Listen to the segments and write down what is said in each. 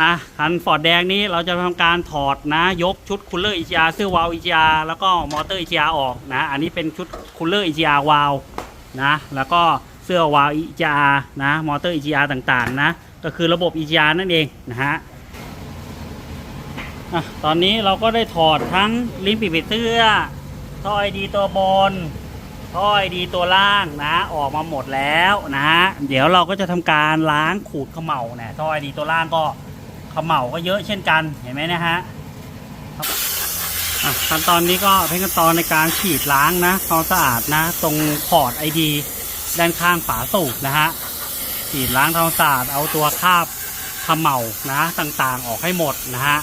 อะคันฟอร์ดแดงนี้เราจะทำการถอดนะ ยกชุดคูลเลอร์ EGR เสื้อวาล์ว EGR แล้วก็มอเตอร์ EGR อาออกนะ อันนี้เป็นชุดคูลเลอร์ EGR วาล์วนะ แล้วก็เสื้อวาล์ว EGR นะ มอเตอร์ EGR ต่างๆนะ ก็คือระบบ EGR นั่นเองนะฮะอะตอนนี้เราก็ได้ถอดทั้งลิ้นปีกผีเสื้อท่อไอดีตัวบนท่อไอดีตัวล่างนะ ออกมาหมดแล้วนะฮะเดี๋ยวเราก็จะทำการล้างขูดเขม่าเนี่ยท่อไอดีตัวล่างก็ เขม่าก็เยอะเช่นกันเห็นไหมนะฮะขั้นตอนนี้ก็เป็นขั้นตอนในการฉีดล้างนะความสะอาดนะ ตรงพอร์ตไอดีด้านข้างฝาสูบนะฮะฉีดล้างทำความสะอาดเอาตัวคราบเขม่านะต่างๆออกให้หมดนะฮะ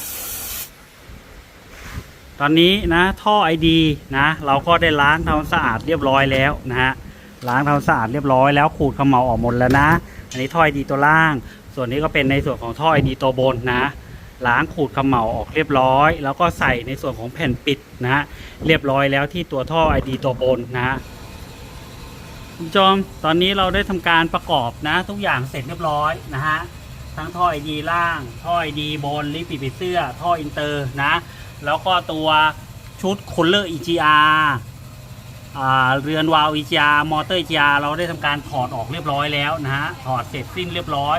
ตอนนี้นะท่อไอดีนะ เราก็ได้ล้างทำความสะอาดเรียบร้อยแล้วนะฮะล้างทำความสะอาดเรียบร้อยแล้วขูดขมเหลาออกหมดแล้วนะ อันนี้ท่อไอดีตัวล่าง ส่วนนี้ก็เป็นในส่วนของท่อไอดีตัวบนนะล้างขูดขมเหลาออกเรียบร้อย แล้วก็ใส่ในส่วนของแผ่นปิดนะเรียบร้อยแล้วที่ตัวท่อไอดีตัวบนนะคุณผู้ชมตอนนี้เราได้ทำการประกอบนะ ทุกอย่างเสร็จเรียบร้อยนะฮะทั้งท่อไอดีล่าง ท่อไอดีบนลิปปิดเสื้อ ท่ออินเตอร์นะ แล้วก็ตัวชุดคูลเลอร์ EGR อ่าเรือนวาล์ว EGR มอเตอร์ EGR เราได้ทำการถอดออกเรียบร้อยแล้วนะฮะถอดเสร็จสิ้นเรียบร้อย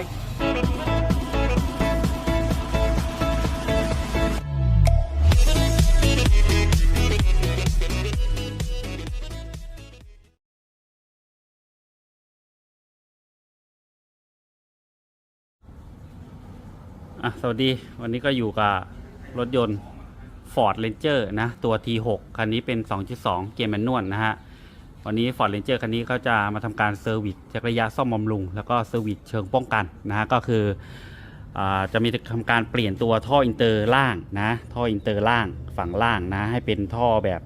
อะสวัสดีวันนี้ก็อยู่กับรถยนต์ Ford Ranger นะ ตัว T6 คันนี้เป็น 2.2 เกียร์แมนนวลนะฮะ วันนี้ Ford Ranger คันนี้เขาจะมาทำการเซอร์วิสจักรยานซ่อมบำรุง แล้วก็เซอร์วิสเชิงป้องกันนะฮะก็คืออจะมีทำการเปลี่ยนตัวท่ออินเตอร์ล่างนะท่ออินเตอร์ล่างฝั่งล่างนะให้เป็นท่อแบบ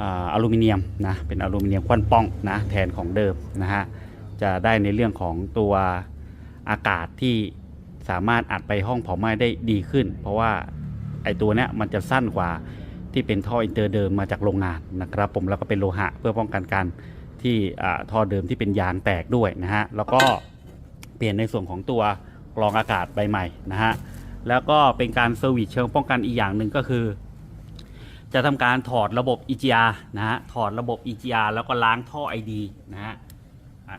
อาอลูมิเนียมนะเป็นอลูมิเนียมควันป้องนะแทนของเดิมนะฮะจะได้ในเรื่องของตัวอากาศที่สามารถอัดไปห้องเผาไหม้ได้ดีขึ้น เพราะว่าไอตัวเนี้ยมันจะสั้นกว่า ที่เป็นท่ออินเตอร์เดิมมาจากโรงงานนะครับ ผมแล้วก็เป็นโลหะเพื่อป้องกันการที่ท่อเดิมที่เป็นยางแตกด้วยนะฮะแล้วก็เปลี่ยนในส่วนของตัวกรองอากาศใบใหม่นะฮะแล้วก็เป็นการเซอร์วิสเชิงป้องกันอีกอย่างหนึ่งก็คือ จะทำการถอดระบบ EGR นะฮะถอดระบบ EGR แล้วก็ล้างท่อ ID นะฮะ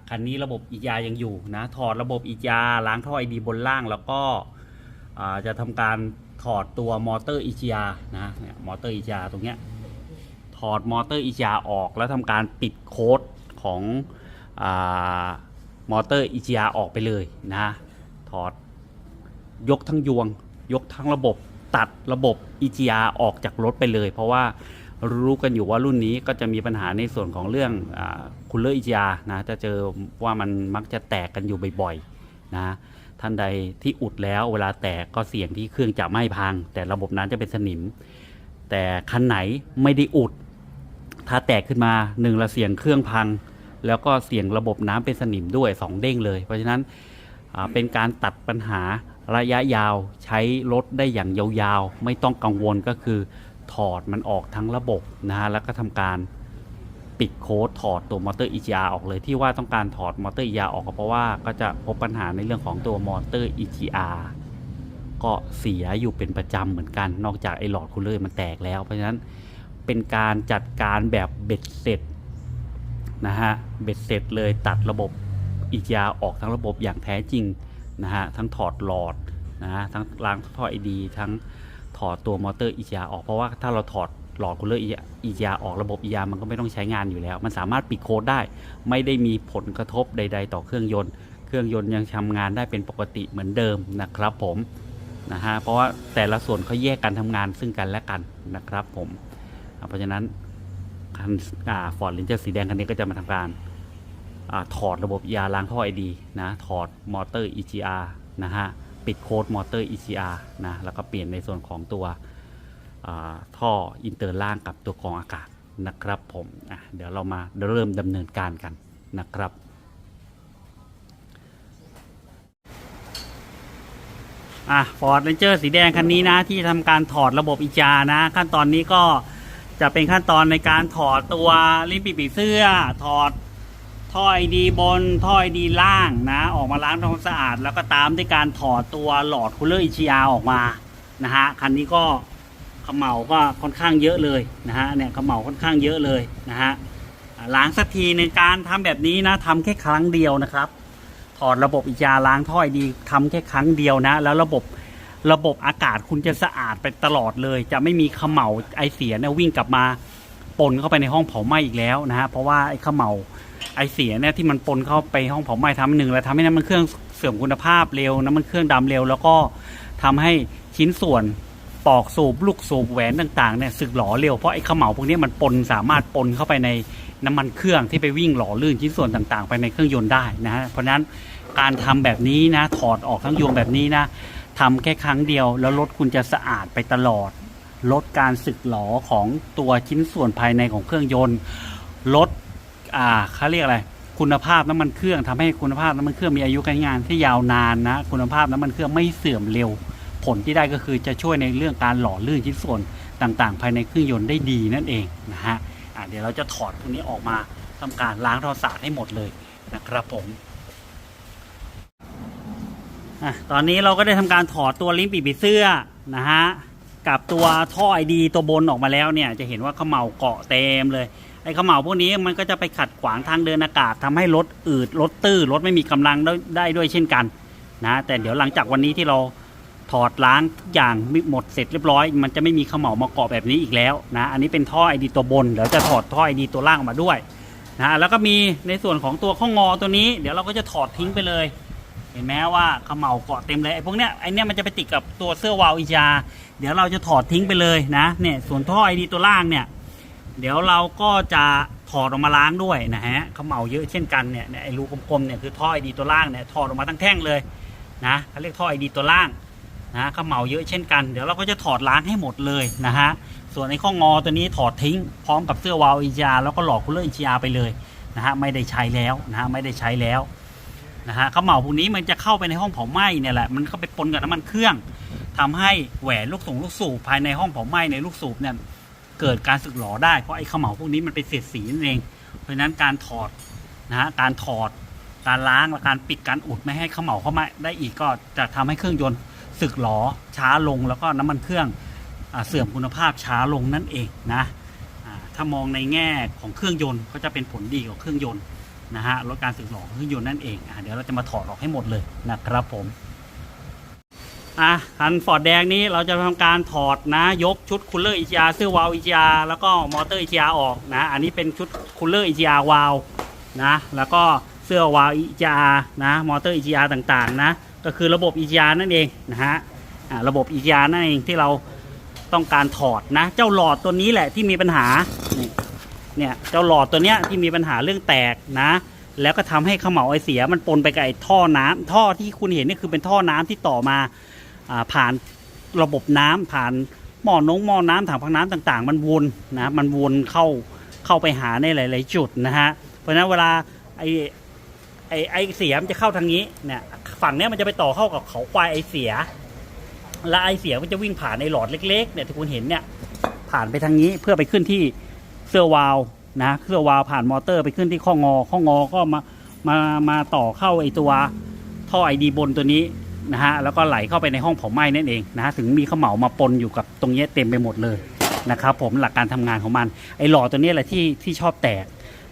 คันนี้ระบบ EGR ยังอยู่นะถอดระบบ EGR ล้างท่อ ID บนล่างแล้วก็จะทำการ ถอดตัวมอเตอร์ EGR นะเนี่ยมอเตอร์ EGR ตรงเนี้ยถอดมอเตอร์ EGR ออกแล้วทำการปิดโค้ดของอมอเตอร์ EGR ออกไปเลยนะถอดยกทั้งยวง ยกทั้งระบบตัดระบบ EGR ออกจากรถไปเลย เพราะว่ารู้กันอยู่ว่ารุ่นนี้ก็จะมีปัญหาในส่วนของเรื่องคูลเลอร์ EGR นะจะเจอว่ามันมักจะแตกกันอยู่บ่อยๆนะ ท่านใดที่อุดแล้วเวลาแตกก็เสี่ยงที่เครื่องจะไม้พัง แต่ระบบนั้นจะเป็นสนิม แต่คันไหนไม่ได้อุด ถ้าแตกขึ้นมาหนึ่งละเสี่ยงเครื่องพัง แล้วก็เสี่ยงระบบน้ำเป็นสนิมด้วยสองเด้งเลย เพราะฉะนั้นเป็นการตัดปัญหาระยะยาวใช้รถได้อย่างยาวๆ ไม่ต้องกังวลก็คือถอดมันออกทั้งระบบนะฮะแล้วก็ทำการ ปิดโค้ดถอดตัวมอเตอร์ EGR ออกเลยที่ว่าต้องการถอดมอเตอร์ EGR ออกก็เพราะว่าก็จะพบปัญหาในเรื่องของตัวมอเตอร์ EGR ก็เสียอยู่เป็นประจำเหมือนกัน นอกจากไอ้หลอดคูลเลอร์มันแตกแล้ว เพราะฉะนั้นเป็นการจัดการแบบเบ็ดเสร็จนะฮะเบ็ดเสร็จเลยตัดระบบ EGR ออกทั้งระบบอย่างแท้จริงนะฮะทั้งถอดหลอดนะฮะทั้งล้างท่อไอดีทั้งถอดตัวมอเตอร์ EGR ออกเพราะว่าถ้าเราถอด หลอดคูลเลอร์ EGR ออกระบบ EGR มันก็ไม่ต้องใช้งานอยู่แล้ว มันสามารถปิดโค้ดได้ ไม่ได้มีผลกระทบใด ๆ ต่อเครื่องยนต์ เครื่องยนต์ยังทำงานได้เป็นปกติเหมือนเดิมนะครับผมนะฮะเพราะว่าแต่ละส่วนเขาแยกกันทำงานซึ่งกันและกันนะครับผม เพราะฉะนั้นคันฟอร์ดลินเจอร์สีแดงคันนี้ก็จะมาทำการอถอดระบบยาล้างท่อไอดีนะถอดมอเตอร์ EGR นะฮะปิดโค้ดมอเตอร์ EGR นะแล้วก็เปลี่ยนในส่วนของตัว ท่ออินเตอร์ล่างกับตัวกรองอากาศนะครับผมเดี๋ยวเรามาเริ่มดำเนินการกันนะครับอะฟอร์ดเรนเจอร์สีแดงคันนี้นะ ที่ทำการถอดระบบอีจานะ ขั้นตอนนี้ก็จะเป็นขั้นตอนในการถอดตัวลิ้นปีกผีเสื้อ ถอดท่อไอดีบนท่อไอดีล่างนะ ออกมาล้างทำความสะอาด แล้วก็ตามด้วยการถอดตัวหลอดคูลเลอร์อิชิยาออกมานะฮะคันนี้ก็ ขมเหลาก็ค่อนข้างเยอะเลยนะฮะเนี่ยขมเหลาค่อนข้างเยอะเลยนะฮะล้างสักทีในการทำแบบนี้นะทำแค่ครั้งเดียวนะครับ ถอดระบบอิจาล้างท่อไอดีทำแค่ครั้งเดียวนะ แล้วระบบระบบอากาศคุณจะสะอาดไปตลอดเลย จะไม่มีขมเหลาไอเสียเนี่ยวิ่งกลับมาปนเข้าไปในห้องเผาไหม้อีกแล้วนะฮะเพราะว่าไอขมเหลาไอเสียเนี่ยที่มันปนเข้าไปห้องเผาไหม้ทำให้หนึ่งแล้วทำให้น้ำมันเครื่องเสื่อมคุณภาพเร็วน้ำมันเครื่องดำเร็ว แล้วก็ทำให้ชิ้นส่วน ปอกสูบลูกสูบแหวนต่างๆเนี่ยสึกหล่อเร็วเพราะไอ้เขมเหลาพวกนี้มันปนสามารถปนเข้าไปในน้ำมันเครื่องที่ไปวิ่งหล่อลื่นชิ้นส่วนต่างๆ ไปในเครื่องยนต์ได้นะฮะเพราะนั้นการทำแบบนี้นะถอดออกทั้งยวงแบบนี้นะทำแค่ครั้งเดียว แล้วรถคุณจะสะอาดไปตลอด ลดการสึกหลอของตัวชิ้นส่วนภายในของเครื่องยนต์ ลดอ่าเขาเรียกอะไรคุณภาพน้ำมันเครื่องทำให้คุณภาพน้ำมันเครื่องมีอายุการงานที่ยาวนานนะ คุณภาพน้ำมันเครื่องไม่เสื่อมเร็ว ผลที่ได้ก็คือจะช่วยในเรื่องการหล่อลื่นชิ้นส่วนต่างๆ ภายในเครื่องยนต์ได้ดีนั่นเองนะฮะะเดี๋ยวเราจะถอดพวกนี้ออกมาทำการล้างทอสาดให้หมดเลยนะครับผมอตอนนี้เราก็ได้ทำการถอดตัวลิ้นปีกผีเสื้อนะฮะกับตัวท่อไอดีตัวบนออกมาแล้วเนี่ยจะเห็นว่าเขมเหลาเกาะเต็มเลยไอ้เขมเหลาพวกนี้มันก็จะไปขัดขวางทางเดินอากาศทำให้รถอืดรถตื้อรถไม่มีกำลังได้ด้วยเช่นกันนะแต่เดี๋ยวหลังจากวันนี้ที่เรา ถอดล้างทุกอย่างหมดเสร็จเรียบร้อย มันจะไม่มีขมเหลามาเกาะแบบนี้อีกแล้วนะอันนี้เป็นท่อไอดีตัวบนเดี๋ยวจะถอดท่อไอดีตัวล่างมาด้วยนะแล้วก็มีในส่วนของตัวข้องอตัวนี้ เดี๋ยวเราก็จะถอดทิ้งไปเลย เห็นไหมว่าขมเหลาเกาะเต็มเลยไอ้พวกเนี้ยไอ้เนี้ยมันจะไปติดกับตัวเสื้อวาล์วอีจา เดี๋ยวเราจะถอดทิ้งไปเลยนะเนี่ยส่วนท่อไอดีตัวล่างเนี่ยเดี๋ยวเราก็จะถอดออกมาล้างด้วยนะฮะขาเหมาเยอะเช่นกันเนี่ยเนี่ยไอ้รูกลมๆเนี่ยคือท่อไอดีตัวล่างเนี่ยถอดออกมาทั้งแท่งเลยนะเขาเรียกท่อไอดีตัวล่าง นะเขาเหมาเยอะเช่นกัน เดี๋ยวเราก็จะถอดล้างให้หมดเลยนะฮะ ส่วนไอ้ข้องอตัวนี้ถอดทิ้งพร้อมกับเสื้อวาล์วอีจาแล้วก็หลอกคูลเลอร์อีจาไปเลยนะฮะไม่ได้ใช้แล้วนะฮะไม่ได้ใช้แล้วนะฮะเขาเหมาพวกนี้มันจะเข้าไปในห้องเผาไหม้เนี่ยแหละมันเข้าไปปนกับน้ำมันเครื่องทำให้แหวนลูกสูงลูกสูบภายในห้องเผาไหม้ในลูกสูบเนี่ยเกิดการสึกหลอได้เพราะไอ้เขมเหลาพวกนี้มันเป็นเศษสีนั่นเอง เพราะนั้นการถอดนะฮะการถอดการล้างและการปิดการอุดไม่ให้เขมเหลาเข้ามาได้อีกก็จะทำให้เครื่องยนต์ สึกหลอช้าลงแล้วก็น้ำมันเครื่องอเสื่อมคุณภาพช้าลงนั่นเองนะถ้ามองในแง่ของเครื่องยนต์ก็จะเป็นผลดีกับเครื่องยนต์นะฮะลดการสึกหลอของเครื่องยนต์นั่นเองอเดี๋ยวเราจะมาถอดออกให้หมดเลยนะครับผมอะคันฟอร์ดแดงนี้เราจะทำการถอดนะยกชุดคูลเลอร์อีจีอาเสื้อวาล์วอีจีอาแล้วก็มอเตอร์อีจีอาออกนะอันนี้เป็นชุดคูลเลอร์อีจีอาวาล์วนะแล้วก็เสื้อวาล์วอีจีอานะมอเตอร์อีจีอาต่างๆ นะ ก็คือระบบอีจานั่นเองนะฮะระบบอีจานั่นเองที่เราต้องการถอดนะ เจ้าหลอดตัวนี้แหละที่มีปัญหาเนี่ยเจ้าหลอดตัวเนี้ยที่มีปัญหาเรื่องแตกนะ แล้วก็ทำให้เขมเหลาไอเสียมันปนไปกับไอท่อน้ำท่อที่คุณเห็นนี่คือเป็นท่อน้ำที่ต่อมาอผ่านระบบน้ำผ่านหม้อนงหม้อน้ำถังพักน้ำต่าง ๆ มันวนนะมันวนเข้าเข้าไปหาในหลาย ๆ จุดนะฮะเพราะฉะนั้นเวลาไอ ไอไอเสียมันจะเข้าทางนี้เนี่ยฝั่งเนี้ยมันจะไปต่อเข้ากับเขาควายไอเสีย และไอเสียมันจะวิ่งผ่านในหลอดเล็กๆเนี่ยที่คุณเห็นเนี่ยผ่านไปทางนี้เพื่อไปขึ้นที่เสื้อวาลนะเสื้อวาลผ่านมอเตอร์ไปขึ้นที่ข้องอข้องอก็มามามาต่อเข้าไอตัวท่อไอดีบนตัวนี้นะฮะแล้วก็ไหลเข้าไปในห้องเผาไหม้นั่นเองนะฮะถึงมีข้าวเหมามาปนอยู่กับตรงนี้เต็มไปหมดเลยนะครับผมหลักการทำงานของมันไอหล่อตัวนี้แหละที่ที่ชอบแตก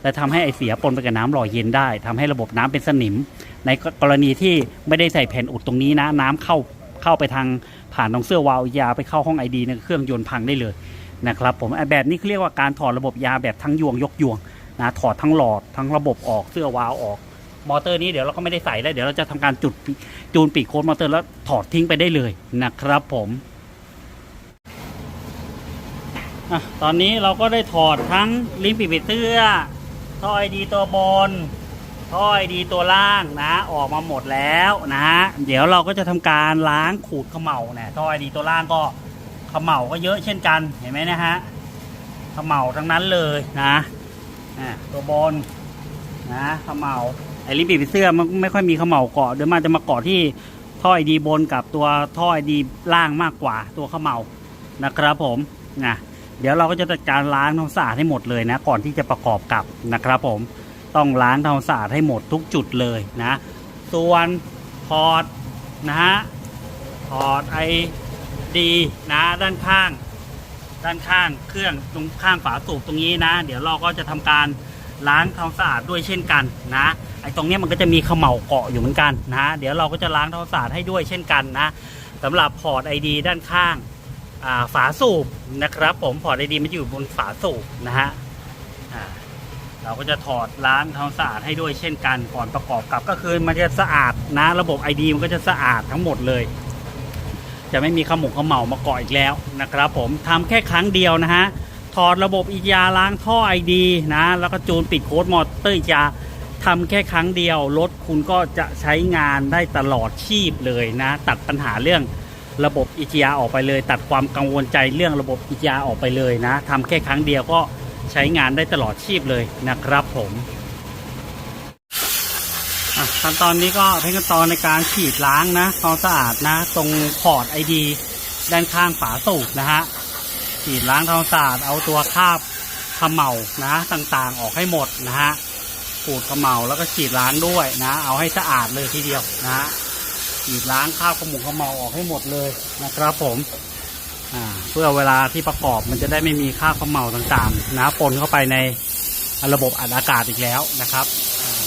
และทำให้ไอเสียปนไปกับน้ำหล่อเย็นได้ทำให้ระบบน้ำเป็นสนิม ในกรณีที่ไม่ได้ใส่แผ่นอุดตรงนี้นะ น้ำเข้าเข้าไปทางผ่านตรงเสื้อวาล์วยาไปเข้าห้องไอดีเนี่ยเครื่องยนต์พังได้เลยนะครับผมแบบนี้เขาเรียกว่าการถอดระบบยาแบบทั้งยวงยกยวงนะถอดทั้งหลอดทั้งระบบออกเสื้อวาล์วออก มอเตอร์นี้เดี๋ยวเราก็ไม่ได้ใส่แล้วเดี๋ยวเราจะทำการจุดจูนปีกโค้ดมอเตอร์แล้วถอดทิ้งไปได้เลยนะครับผมอตอนนี้เราก็ได้ถอดทั้งลิ้นปีกเสื้อ ท่อไอดีตัวบน ท่อไอดีตัวล่างนะ ออกมาหมดแล้วนะฮะเดี๋ยวเราก็จะทำการล้างขูดเขม่าเนี่ยท่อไอดีตัวล่างก็เขม่าก็เยอะเช่นกันเห็นไหมนะฮะเขม่าทั้งนั้นเลยนะอะตัวบนนะเขมเหลาไอ้ลิปปีกผีเสื้อมันไม่ค่อยมีเขมเหลาเกาะโดยมากจะมาเกาะที่ท่อไอดีบนกับตัวท่อไอดีล่างมากกว่าตัวเขมเหลานะครับผมนะ เดี๋ยวเราก็จะจัดการล้างทำความสะอาดให้หมดเลยนะ ก่อนที่จะประกอบกับนะครับผมต้องล้างทำความสะอาดให้หมดทุกจุดเลยนะส่วนพอร์ตนะฮะพอร์ตไอดีนะด้านข้าง ด้านข้างเครื่องตรงข้างฝาสูบตรงนี้นะ เดี๋ยวเราก็จะทำการล้างทำความสะอาดด้วยเช่นกันนะไอตรงนี้มันก็จะมีเขม่าเกาะอยู่เหมือนกันนะเดี๋ยวเราก็จะล้างทำความสะอาดให้ด้วยเช่นกันนะสำหรับพอร์ตไอดีด้านข้าง ฝาสูบนะครับผมพอร์ตไอดีมันอยู่บนฝาสูบนะฮะเราก็จะถอดล้างทำความสะอาดให้ด้วยเช่นกันก่อนประกอบกับก็คือมันจะสะอาดนะ ระบบ ID มันก็จะสะอาดทั้งหมดเลย จะไม่มีขมุกขมเหามาเกาะอีกแล้วนะครับ ผมทำแค่ครั้งเดียวนะฮะถอดระบบอียาล้างท่อไอดีนะ แล้วก็จูนปิดโค้ดมอเตอร์อียาทำแค่ครั้งเดียวรถคุณก็จะใช้งานได้ตลอดชีพเลยนะ ตัดปัญหาเรื่อง ระบบอียาออกไปเลย ตัดความกังวลใจเรื่องระบบอียาออกไปเลยนะทำแค่ครั้งเดียวก็ใช้งานได้ตลอดชีพเลยนะครับผมขั้นตอนนี้ก็เป็นขั้นตอนในการฉีดล้างนะความสะอาดนะ ตรงพอร์ตไอดีด้านข้างฝาสูบนะฮะฉีดล้างทำความสะอาดเอาตัวคราบเขม่านะต่างๆออกให้หมดนะฮะขูดเขม่าแล้วก็ฉีดล้างด้วยนะ เอาให้สะอาดเลยทีเดียวนะฮะ ฉีดล้างคราบขมุกเขม่าออกให้หมดเลยนะครับผมเพื่อเวลาที่ประกอบมันจะได้ไม่มีคราบเขม่าต่างๆนะปนเข้าไปในระบบอัดอากาศอีกแล้วนะครับ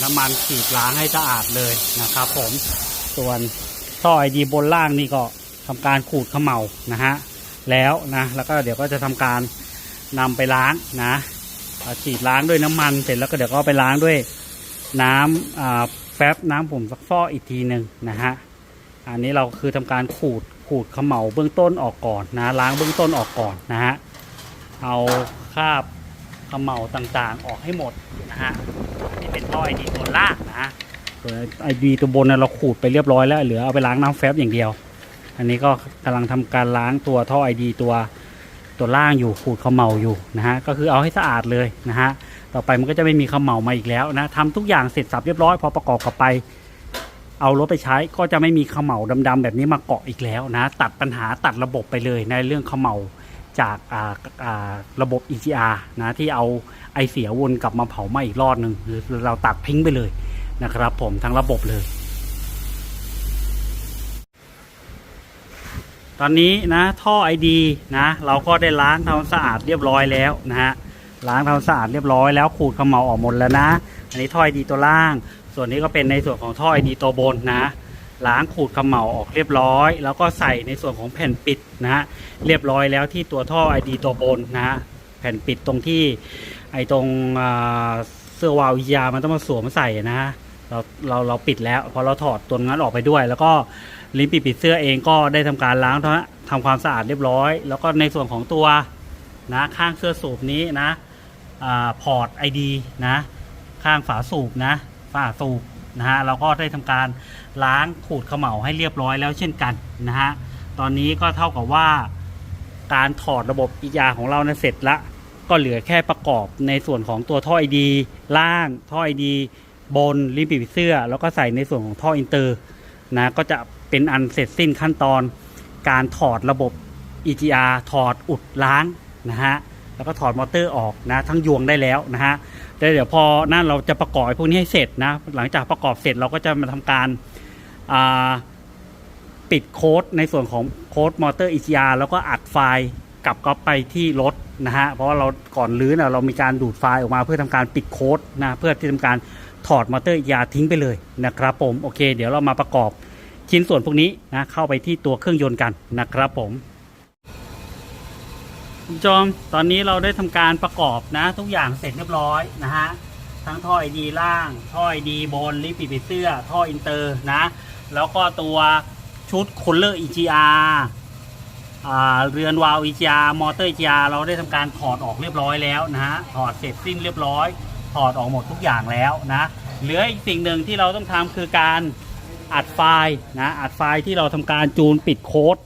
น้ำมันฉีดล้างให้สะอาดเลยนะครับ ผมส่วนท่อไอดีบนล่างนี่ก็ทำการขูดเขม่านะฮะแล้วนะแล้วก็เดี๋ยวก็จะทำการนำไปล้างนะฉีดล้างด้วยน้ำมันเสร็จแล้วก็เดี๋ยวก็ไปล้างด้วยน้ำแป๊บน้ำผมซักฟอกอีกทีหนึ่งนะฮะ อันนี้เราคือทำการขูดขูดขม่าเบื้องต้นออกก่อนนะล้างเบื้องต้นออกก่อนนะฮะเอาคราบขม่าต่างๆ ออกให้หมดนะฮะนี่เป็นท่อไอดีตัวล่างนะส่วนไอดีตัวบนนะเราขูดไปเรียบร้อยแล้วเหลือเอาไปล้างน้ำแฟบอย่างเดียว อันนี้ก็กำลังทำการล้างตัวท่อไอดีตัวตัวล่างอยู่ขูดขม่าอยู่นะฮะก็คือเอาให้สะอาดเลยนะฮะต่อไปมันก็จะไม่มีขม่ามาอีกแล้วนะทำทุกอย่างเสร็จสับเรียบร้อยพอประกอบกับไป เอารถไปใช้ก็จะไม่มีเขม่าดำๆแบบนี้มาเกาะอีกแล้วนะ ตัดปัญหาตัดระบบไปเลยในเรื่องขม่าจากาาระบบ EGR นะที่เอาไอเสียวนกลับมาเผาไหม้อีกรอบหนึ่งคือเราตัดทิ้งไปเลยนะครับ ผมทั้งระบบเลย ตอนนี้นะท่อไอดีนะเราก็ได้ล้างทำความสะอาดเรียบร้อยแล้วนะฮะล้างทำความสะอาดเรียบร้อยแล้วขูดขมเหลาออกหมดแล้วนะ อันนี้ท่อไอดีตัวล่าง ส่วนนี้ก็เป็นในส่วนของท่อไอดีตัวบนนะ ล้างขูดขมเหลาออกเรียบร้อย แล้วก็ใส่ในส่วนของแผ่นปิดนะเรียบร้อยแล้วที่ตัวท่อไอดีตัวบนนะแผ่นปิดตรงที่ไอตรงเสื้อวาล์ววิทยามันต้องมาสวมใส่นะเราเราเราปิดแล้วพอเราถอดตัวนั้นออกไปด้วย แล้วก็ลิ้นปีปิดเสื้อเองก็ได้ทำการล้างทำความสะอาดเรียบร้อย แล้วก็ในส่วนของตัวนะข้างเสื้อสูบนี้นะอพอร์ตไอดีนะ ข้างฝาสูบนะ ฝาสูบนะฮะเราก็ได้ทำการล้างขูดเขม่าให้เรียบร้อยแล้วเช่นกันนะฮะตอนนี้ก็เท่ากับว่าการถอดระบบอียาของเรานะเสร็จละก็เหลือแค่ประกอบในส่วนของตัวท่อไอดีล่างท่อไอดีบนลิ้นปีปิดเสื้อ แล้วก็ใส่ในส่วนของท่ออินเตอร์นะก็จะเป็นอันเสร็จสิ้นขั้นตอน การถอดระบบ EGR ถอดอุดล้างนะฮะแล้วก็ถอดมอเตอร์ออกนะทั้งยวงได้แล้วนะฮะ แล้วเดี๋ยวพอนั่นเราจะประกอบพวกนี้ให้เสร็จนะ หลังจากประกอบเสร็จเราก็จะมาทำการาปิดโค้ดในส่วนของโค้ดมอเตอร์ EGR แล้วก็อัดไฟล์กลับก็ไปที่รถนะฮะ เพราะว่าเราก่อนลื้อนะเรามีการดูดไฟล์ออกมาเพื่อทำการปิดโค้ดนะ เพื่อที่ทำการถอดมอเตอร์ EGR ทิ้งไปเลยนะครับผม โอเค เดี๋ยวเรามาประกอบชิ้นส่วนพวกนี้นะเข้าไปที่ตัวเครื่องยนต์กันนะครับผม คุณผู้ชมตอนนี้เราได้ทำการประกอบนะ ทุกอย่างเสร็จเรียบร้อยนะฮะทั้งท่อไอดีล่างท่อไอดีบนลิปปิดเสื้อท่ออินเตอร์นะ แล้วก็ตัวชุดคูลเลอร์ EGR อ่าเรือนวาล์ว EGR มอเตอร์ EGR เราได้ทำการถอดออกเรียบร้อยแล้วนะฮะถอดเสร็จสิ้นเรียบร้อย ถอดออกหมดทุกอย่างแล้วนะเหลืออีกสิ่งหนึ่งที่เราต้องทำคือการอัดไฟล์นะอัดไฟล์ที่เราทำการจูนปิดโค้ด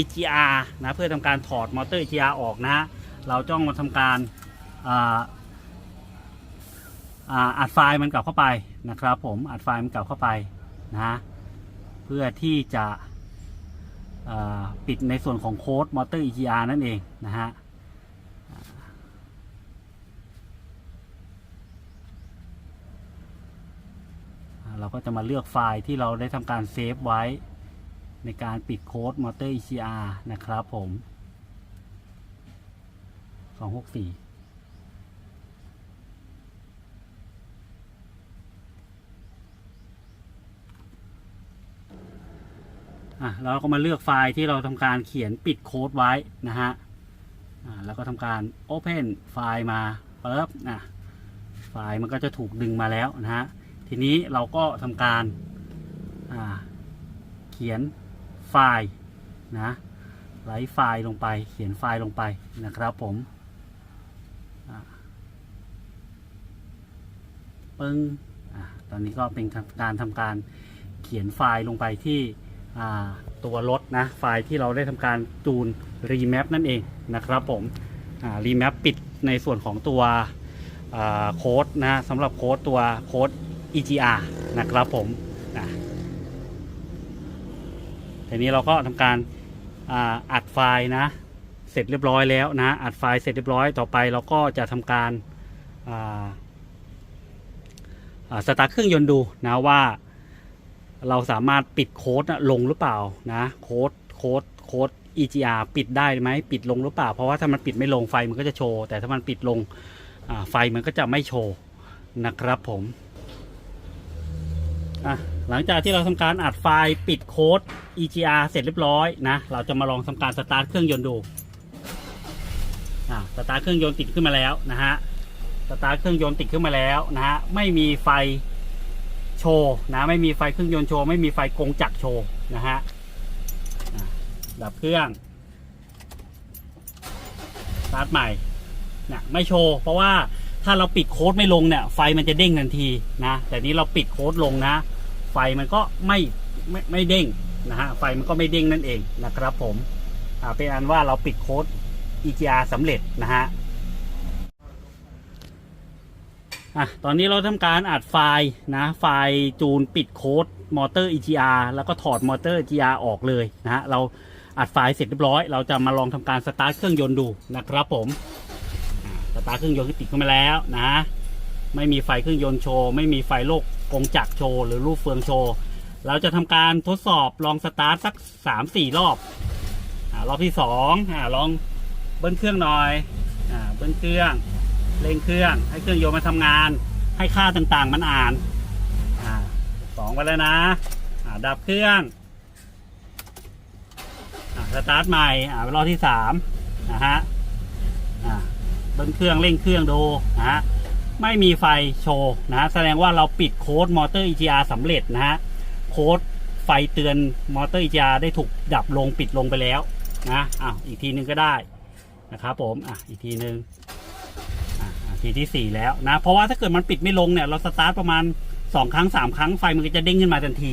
EGR นะเพื่อทำการถอดมอเตอร์ EGR ออกนะเราจ้องมาทำการอัดไฟล์มันกลับเข้าไปนะครับผมอัดไฟล์มันกลับเข้าไปนะเพื่อที่จะปิดในส่วนของโค้ดมอเตอร์ EGR นั่นเองนะฮะเราก็จะมาเลือกไฟล์ที่เราได้ทำการเซฟไว้ ในการปิดโค้ดมอเตอร์ ECR นะครับผม 264่ะเราก็มาเลือกไฟล์ที่เราทำการเขียนปิดโค้ดไว้นะฮะอ่าแล้วก็ทำการ Open ไฟล์มาปุ๊บนะไฟล์มันก็จะถูกดึงมาแล้วนะฮะ ทีนี้เราก็ทำการอ่าเขียน ไฟล์นะไลฟ์ไฟล์ลงไป เขียนไฟล์ลงไปนะครับผมอ่าปึ้งอตอนนี้ก็เป็นการทำการเขียนไฟล์ลงไปที่ตัวรถนะไฟล์ที่เราได้ทำการจูนรีแมปนั่นเองนะครับผมรีแมปปิดในส่วนของตัวโค้ดนะสำหรับโค้ดตัวโค้ด EGR นะครับผมนะ ทีนี้เราก็ทำการอัดไฟล์นะ เสร็จเรียบร้อยแล้วนะ อัดไฟล์เสร็จเรียบร้อยต่อไปเราก็จะทำการสตาร์ทเครื่องยนต์ดูนะว่าเราสามารถปิดโค้ดน่ะลงหรือเปล่านะโค้ดโค้ดโค้ด EGR ปิดได้ไหมปิดลงหรือเปล่า เพราะว่าถ้ามันปิดไม่ลงไฟมันก็จะโชว์ แต่ถ้ามันปิดลงไฟมันก็จะไม่โชว์นะครับผม อะหลังจากที่เราทำการอัดไฟล์ปิดโค้ด EGR เสร็จเรียบร้อยนะ เราจะมาลองทำการสตาร์ทเครื่องยนต์ดูอ่าสตาร์ทเครื่องยนต์ติดขึ้นมาแล้วนะฮะสตาร์ทเครื่องยนต์ติดขึ้นมาแล้วนะฮะไม่มีไฟโชว์นะไม่มีไฟเครื่องยนต์โชว์ไม่มีไฟกงจักรโชว์นะฮะดับเครื่องสตาร์ทใหม่นี่ยไม่โชว์เพราะว่าถ้าเราปิดโค้ดไม่ลงเนี่ยไฟมันจะเด้งทันทีนะแต่นี้เราปิดโค้ดลงนะ ไฟมันก็ไม่ไม่ไม่เด้งนะฮะไฟมันก็ไม่เด้งนั่นเองนะครับผมอ่าเป็นอันว่าเราปิดโค้ด EGR สำเร็จนะฮะอะตอนนี้เราทำการอัดไฟล์นะไฟล์จูนปิดโค้ดมอเตอร์ EGR แล้วก็ถอดมอเตอร์ EGR ออกเลยนะฮะเราอัดไฟล์เสร็จเรียบร้อย เราจะมาลองทำการสตาร์ทเครื่องยนต์ดูนะครับผมสตาร์ทเครื่องยนต์ติดขึ้นมาแล้วนะ ไม่มีไฟเครื่องยนต์โชว์ ไม่มีไฟโลก กงจักรโชว์หรือรูปเฟืองโชว์ เราจะทำการทดสอบลองสตาร์ทสักสามสี่รอบอรอบที่สองอ่าลองเบิ้ลเครื่องหน่อยอ่าเบิ้ลเครื่องเร่งเครื่องให้เครื่องยนต์มาทำงาน ให้ค่าต่างๆมันอ่านอ่าสองไปแล้วนะอ่าดับเครื่องอ่าสตาร์ทใหม่อ่ารอบที่สามนะฮะอ่าเบิ้ลเครื่องเร่งเครื่องดูนะฮะ ไม่มีไฟโชว์นะแสดงว่าเราปิดโค้ดมอเตอร์ EGR สำเร็จนะฮะโค้ดไฟเตือนมอเตอร์ EGR ได้ถูกดับลงปิดลงไปแล้วนะอ้าวอีกทีนึงก็ได้นะครับผมอะอีกทีนึงอะทีที่สี่แล้วนะเพราะว่าถ้าเกิดมันปิดไม่ลงเนี่ยเราสตาร์ทประมาณสองครั้งสามครั้งไฟมันก็จะเด้งขึ้นมาทันที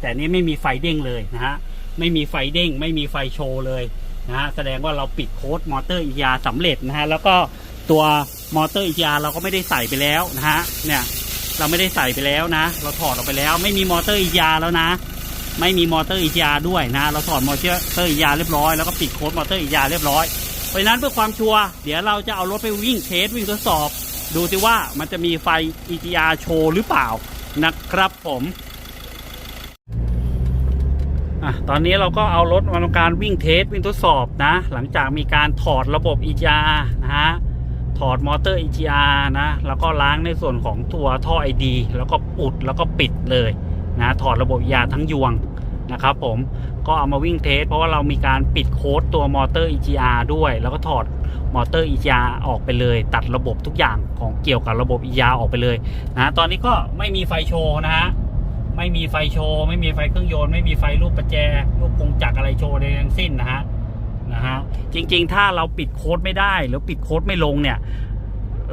แต่นนี้ไม่มีไฟเด้งเลยนะฮะไม่มีไฟเด้ง ไม่มีไฟโชว์เลยนะฮะแสดงว่าเราปิดโค้ดมอเตอร์อียาสำเร็จนะฮะแล้วก็ตัว มอเตอร์อียาเราก็ไม่ได้ใส่ไปแล้วนะฮะเนี่ยเราไม่ได้ใส่ไปแล้วนะ เราถอดออกไปแล้ว ไม่มีมอเตอร์อียาแล้วนะ ไม่มีมอเตอร์อียาด้วยนะ เราถอดมอเตอร์อียาเรียบร้อยแล้วก็ปิดโค้ดมอเตอร์อียาเรียบร้อยเพราะฉะนั้นเพื่อความชัวร์เดี๋ยวเราจะเอารถไปวิ่งเทสวิ่งทดสอบ ดูสิว่ามันจะมีไฟ EGR โชว์หรือเปล่านะครับผมอะตอนนี้เราก็เอารถมาทำการวิ่งเทสวิ่งทดสอบนะ หลังจากมีการถอดระบบ EGR นะฮะ ถอดมอเตอร์ EGR นะ แล้วก็ล้างในส่วนของตัวท่อ ID แล้วก็อุดแล้วก็ปิดเลยนะถอดระบบ EGR ทั้งยวงนะครับผมก็เอามาวิ่งเทส เพราะว่าเรามีการปิดโค้ดตัวมอเตอร์ EGR ด้วย แล้วก็ถอดมอเตอร์ EGR ออกไปเลย ตัดระบบทุกอย่างของเกี่ยวกับระบบ EGR ออกไปเลยนะตอนนี้ก็ไม่มีไฟโชว์นะฮะไม่มีไฟโชว์ ไม่มีไฟเครื่องยนต์ไม่มีไฟรูปประแจรูปกงจักรอะไรโชว์ใดทั้งสิ้นนะฮะ นะฮะจริง ๆ ถ้าเราปิดโค้ดไม่ได้ หรือปิดโค้ดไม่ลงเนี่ย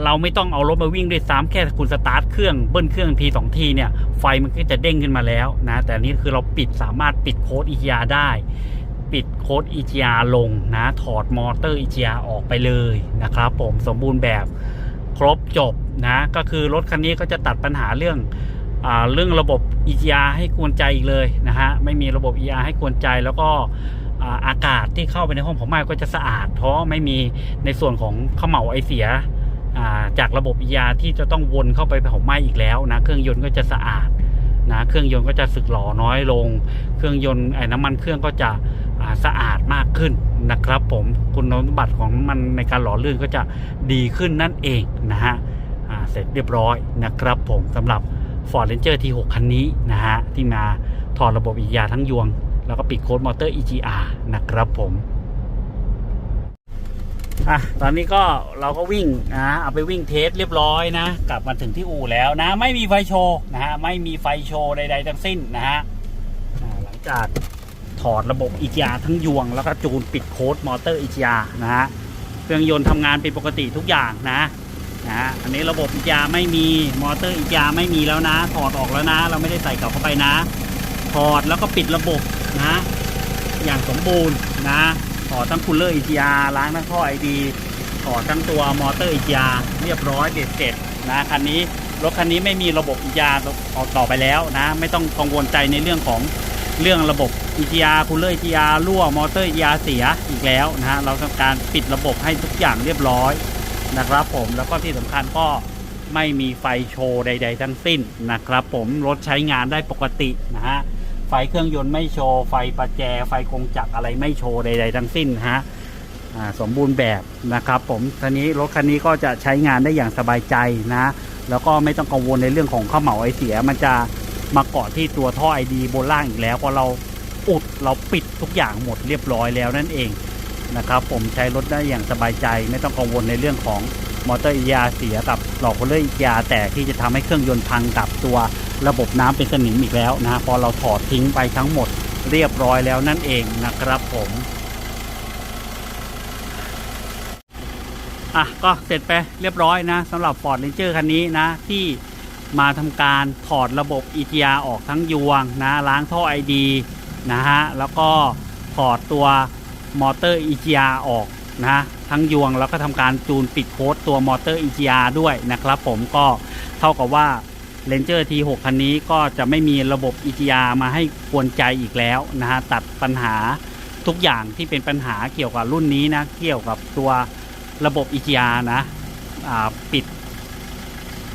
เราไม่ต้องเอารถมาวิ่งด้วยซ้ำแค่คุณสตาร์ทเครื่องเบิ้ลเครื่องทีสองทีเนี่ยไฟมันก็จะเด้งขึ้นมาแล้วนะแต่นี้คือเราปิดสามารถปิดโค้ด EGR ได้ปิดโค้ด EGR ลงนะ ถอดมอเตอร์ EGR ออกไปเลยนะครับผมสมบูรณ์แบบครบจบนะ ก็คือรถคันนี้ก็จะตัดปัญหาเรื่องอเรื่องระบบ EGR ให้กวนใจอีกเลยนะฮะ ไม่มีระบบ EGR ให้กวนใจแล้วก็ อากาศที่เข้าไปในห้องผมไม่ก็จะสะอาด เพราะไม่มีในส่วนของเขม่าไอเสียจากระบบ ER ที่จะต้องวนเข้าไปเผาไหม้อีกแล้วนะเครื่องยนต์ก็จะสะอาดนะเครื่องยนต์ก็จะสึกหรอน้อยลง เครื่องยนต์ไอ้น้ำมันเครื่องก็จะสะอาดมากขึ้นนะครับ ผมคุณสมบัติของมันในการหล่อลื่นก็จะดีขึ้นนั่นเองนะฮะเสร็จเรียบร้อยนะครับ ผมสำหรับ Ford Ranger T6 คันนี้นะฮะที่มาถอดระบบอีกยาทั้งยวง แล้วก็ปิดโค้ดมอเตอร์ EGR นะครับผมอะตอนนี้ก็เราก็วิ่งนะเอาไปวิ่งเทสเรียบร้อยนะ กลับมาถึงที่อู่แล้วนะ ไม่มีไฟโชว์นะฮะไม่มีไฟโชว์ใดๆทั้งสิ้นนะฮะหลังจากถอดระบบ EGR ทั้งยวง แล้วก็จูนปิดโค้ดมอเตอร์ EGR นะฮะเครื่องยนต์ทำงานเป็นปกติทุกอย่างนะนะฮะอันนี้ระบบ EGR ไม่มีมอเตอร์ EGR ไม่มีแล้วนะ ถอดออกแล้วนะ เราไม่ได้ใส่กลับเข้าไปนะ ถอดแล้วก็ปิดระบบ นะ อย่างสมบูรณ์นะถอดทั้งคูลเลอร์ EGR ล้างทั้งท่อ ID ถอดทั้งตัวมอเตอร์ EGR เรียบร้อยเด็ดเสร็จนะคันนี้รถคันนี้ไม่มีระบบ EGR ต่อต่อไปแล้วนะ ไม่ต้องกังวลใจในเรื่องของเรื่องระบบ EGR คูลเลอร์ EGR รั่วมอเตอร์ EGR เสียอีกแล้วนะฮะเราทำการปิดระบบให้ทุกอย่างเรียบร้อยนะครับผมแล้วก็ที่สำคัญก็ไม่มีไฟโชว์ใด ๆ ทั้งสิ้นนะครับผมรถใช้งานได้ปกตินะฮะ ไฟเครื่องยนต์ไม่โชว์ ไฟประแจ ไฟกงจักรอะไรไม่โชว์ใด ๆ ทั้งสิ้นฮะอ่าสมบูรณ์แบบนะครับผมทีนี้รถคันนี้ก็จะใช้งานได้อย่างสบายใจนะ แล้วก็ไม่ต้องกังวลในเรื่องของข้าเหมาไอเสีย มันจะมาเกาะที่ตัวท่อไอดีบนล่างอีกแล้วเพราะเราอุดเราปิดทุกอย่างหมดเรียบร้อยแล้วนั่นเองนะครับผมใช้รถได้อย่างสบายใจ ไม่ต้องกังวลในเรื่องของมอเตอร์อียาเสียกับหลอกคูลเลอร์อียาแต่ที่จะทำให้เครื่องยนต์พังกับตัว ระบบน้ำเป็นสนิมอีกแล้วนะพอเราถอดทิ้งไปทั้งหมดเรียบร้อยแล้วนั่นเองนะครับผมอะก็เสร็จไปเรียบร้อยนะสำหรับ Ford Ranger คันนี้นะ ที่มาทำการถอดระบบ EGR ออกทั้งยวงนะ ล้างท่อ ID นะฮะ แล้วก็ถอดตัวมอเตอร์ EGR ออกนะทั้งยวงแล้วก็ทำการจูนปิดโค้ดตัวมอเตอร์ EGR ด้วยนะครับผมก็เท่ากับว่า Ranger T6 คันนี้ก็จะไม่มีระบบ EGR มาให้กวนใจอีกแล้วนะฮะตัดปัญหาทุกอย่างที่เป็นปัญหาเกี่ยวกับรุ่นนี้นะ เกี่ยวกับตัวระบบ EGR นะปิด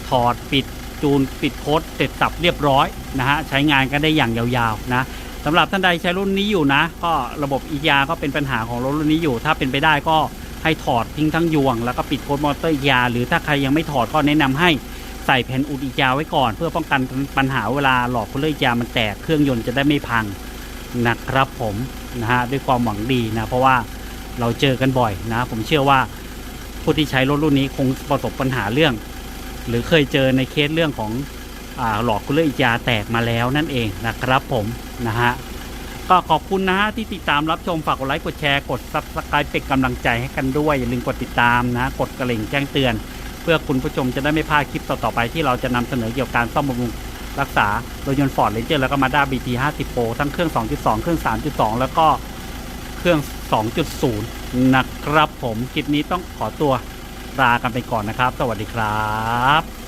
ถอดปิดจูนปิดโค้ดเสร็จสับเรียบร้อยนะฮะใช้งานกันได้อย่างยาวๆนะสำหรับท่านใดใช้รุ่นนี้อยู่นะ ก็ระบบ EGR ก็เป็นปัญหาของรถรุ่นนี้อยู่ ถ้าเป็นไปได้ก็ให้ถอดทิ้งทั้งยวง แล้วก็ปิดโค้ดมอเตอร์ EGR หรือถ้าใครยังไม่ถอดก็แนะนำให้ ใส่แผ่นอุดอีกยาไว้ก่อน เพื่อป้องกันปัญหาเวลาหลอดคูลเลอร์อีกยามันแตกเครื่องยนต์จะได้ไม่พังนะครับผมนะฮะด้วยความหวังดีนะ เพราะว่าเราเจอกันบ่อยนะ ผมเชื่อว่าผู้ที่ใช้รถรุ่นนี้คงประสบปัญหาเรื่อง หรือเคยเจอในเคสเรื่องของอหลอดคูลเลอร์อีกยาแตกมาแล้วนั่นเองนะครับผมนะฮะก็ขอบคุณนะฮะที่ติดตามรับชมฝากกดไลค์กดแชร์กดซับสไครป์เป็นกำลังใจให้กันด้วยอย่าลืมกดติดตามนะ กดกระดิ่งแจ้งเตือน เพื่อคุณผู้ชมจะได้ไม่พลาดคลิปต่อๆไปที่เราจะนำเสนอเกี่ยวกับการซ่อมบำรุงรักษารถยนต์ฟอร์ดเรนเจอร์แล้วก็มาด้า BT 50 Pro ทั้งเครื่อง 2.2 เครื่อง 3.2 แล้วก็เครื่อง 2.0 นะครับผมคลิปนี้ต้องขอตัวลากันไปก่อนนะครับ สวัสดีครับ